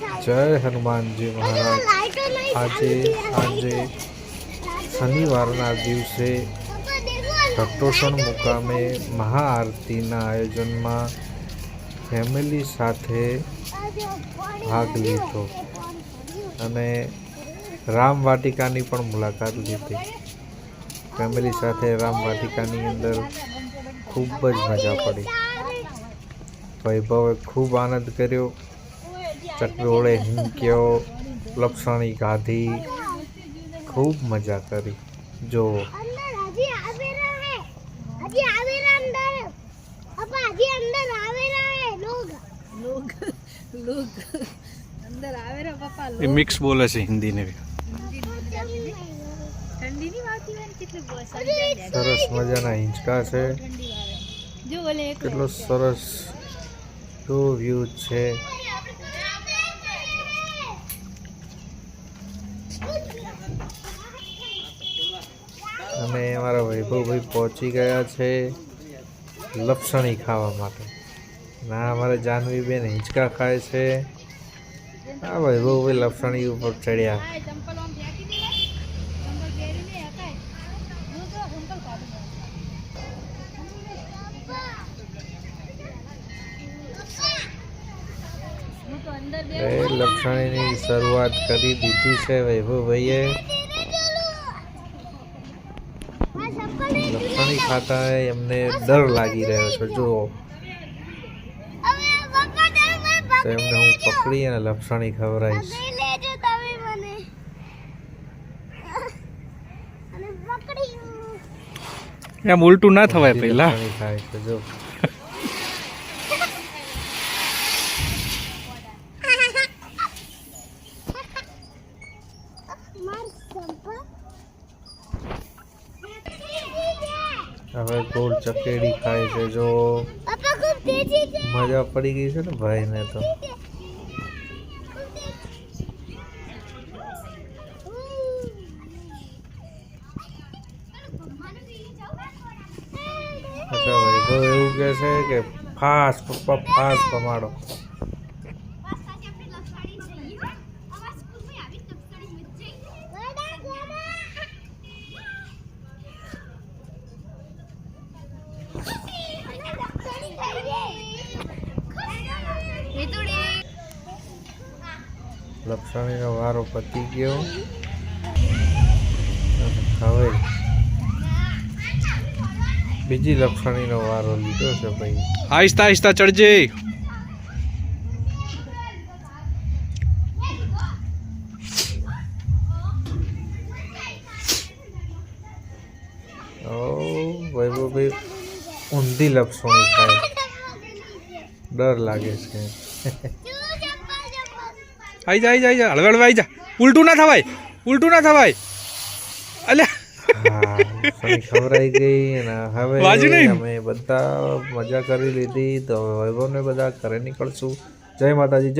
જય હનુમાનજી મહારાજ. આજે આજે શનિવારના દિવસે ઘટોસણ મુકામે મહાઆરતીના આયોજનમાં ફેમિલી સાથે ભાગ લીધો અને રામ વાટિકાની પણ મુલાકાત લીધી. ફેમિલી સાથે રામ વાટિકાની અંદર ખૂબ જ મજા પડી. વૈભવે ખૂબ આનંદ કર્યો. ચકડોળે હિંક્યો લપસણી ગાધી ખૂબ મજા કરી. જો. એ મિક્સ બોલે છે હિન્દી ને સરસ મજાના હિંચકા છે. કેટલો સરસ જો વ્યૂ છે. અને અમારા વૈભવભાઈ પહોંચી ગયા છે લપસણી ખાવા માટે. ના, અમારે જાનવીબેન હિંચકા ખાય છે. આ વૈભવભાઈ લપસણી ઉપર ચડ્યા. લપસણીની શરૂઆત કરી દીધી છે વૈભવભાઈએ. લપસણી ખાતા એમને ડર લાગી રહ્યો છે. જુઓ તો એમને હું પકડી અને લપસણી ખવડાવીશ. લઈ લેજો તમે મને. અને પકડી એમ ઉલટું ના થવાય પહેલા. ખાય છે. જો. હવે ગોળ ચકેડી ખાય છે જો. મજા પડી ગઈ છે ને ભાઈને તો. એવું કે છે કે ફાસ્ટ પપ્પા ફાસ્ટ કમાડો. લપસણીનો વારો પતી ગયો. હવે બીજી લપસણીનો વારો લીધો છે ભાઈ. આહિસ્તા આહિસ્તા ચડજે. વૈભવભાઈ ઊંધી લપસણી થાય. ડર લાગે છે. આઈ જા આવી જા આઈ જા. હળવે હળવે આઈ જા. ઉલટું ના થવાય ઉલટું ના થવાય. અલે ગઈ અને હવે અમે બધા મજા કરી લીધી. તો વૈભવને બધા ઘરે નીકળશું. જય માતાજી જય.